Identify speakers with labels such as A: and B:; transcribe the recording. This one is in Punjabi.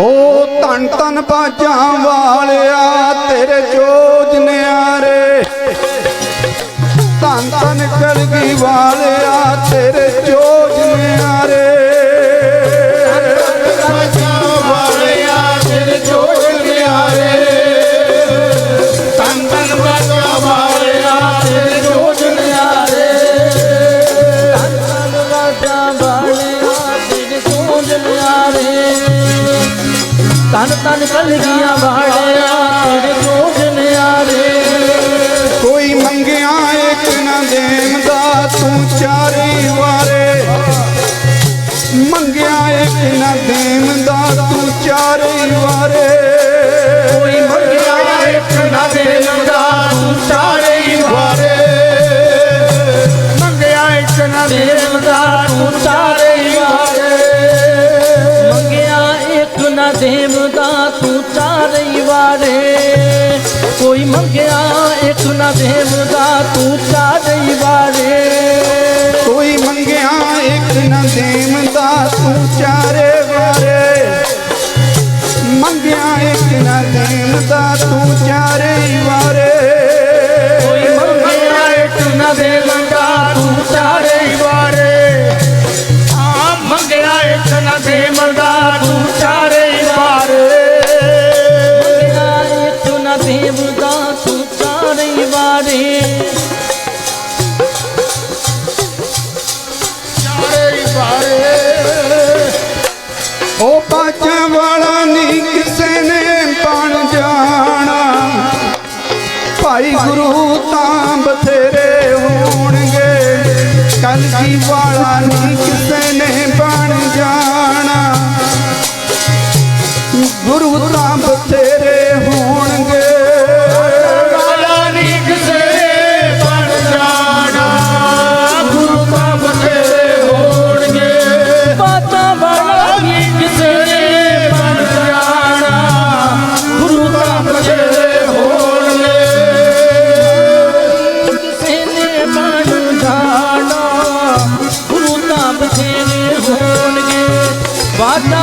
A: ਓ ਧਨ ਧੰਨ ਬਾਜਾਂ ਵਾਲਿਆ ਤੇਰੇ ਜੋਜ ਨਿਆਰੇ। ਧਨ ਧਨ ਕਲਗੀ ਵਾਲਿਆ ਤੇਰੇ
B: ਤਨ ਤਨ
C: ਕਲਗੀਆਂ ਵਾਲਿਆ ਤੇਰੇ ਸੋਜ ਨਿਆਰੇ।
A: ਕੋਈ ਮੰਗਿਆ ਇੱਕ ਨਾ ਦੇਂਦਾ ਤੂੰ ਚਾਰੀ ਵਾਰੇ। ਮੰਗਿਆ ਇੱਕ ਨਾ ਦੇਂਦਾ ਤੂੰ ਚਾਰੇ ਵਾਰੇ।
C: ਦੇਵਦਾ ਤੂੰ ਚਾਰੇ ਵਾਰੇ। ਕੋਈ ਮੰਗਿਆ ਇੱਕ ਨਾ ਦੇਵਦਾ ਤੂੰ ਚਾਰੇ ਵਾਰੇ।
A: ਕੋਈ ਮੰਗਿਆ ਇੱਕ ਨਾ ਦੇਂਦਾ ਤੂੰ ਚਾਰੇ ਵਾਰੇ। ਮੰਗਿਆ ਇੱਕ ਨਾ ਦੇਂਦਾ ਤੂੰ ਚਾਰੇ ਵਾਰੇ।
B: ਚਾਰੇ ਚਾਰੇ ਹੀ
A: ਉਹ ਬਾਜਾਂ ਵਾਲਾ ਨਹੀਂ ਕਿਸੇ ਨੇ ਬਣ ਜਾਣਾ। ਭਾਈ ਗੁਰੂ ਤਾਂ ਬਥੇਰੇ ਹੋਣਗੇ। ਕਲਗੀ ਵਾਲਾ ਨਹੀਂ ਕਿਸੇ ਨੇ ਬਣ ਜਾਣਾ। ਗੁਰੂ ਤਾਂ ਬਥੇਰੇ
B: ਬਥੇਰੇ ਹੋਣਗੇ
C: ਬਾਤਾਂ